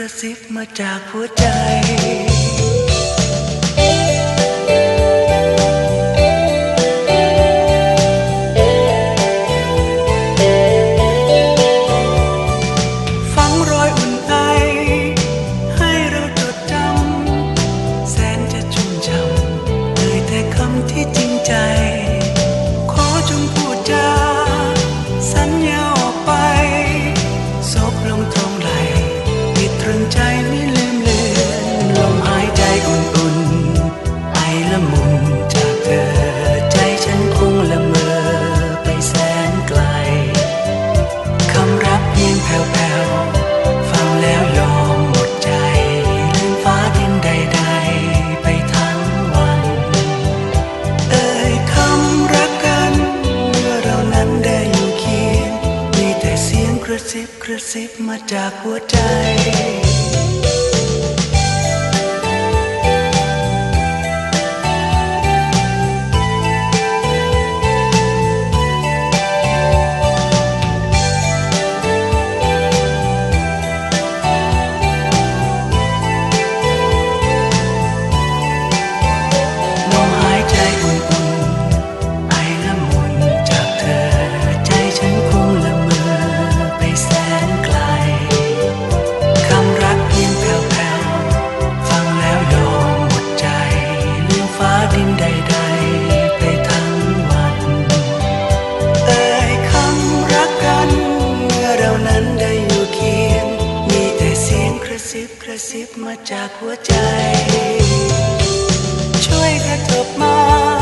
ระซิบมาจากหัวใจ ซิบกระซิบมาจากหัวใจ ระซิบมาจากหัวใจ ช่วยกระทบมา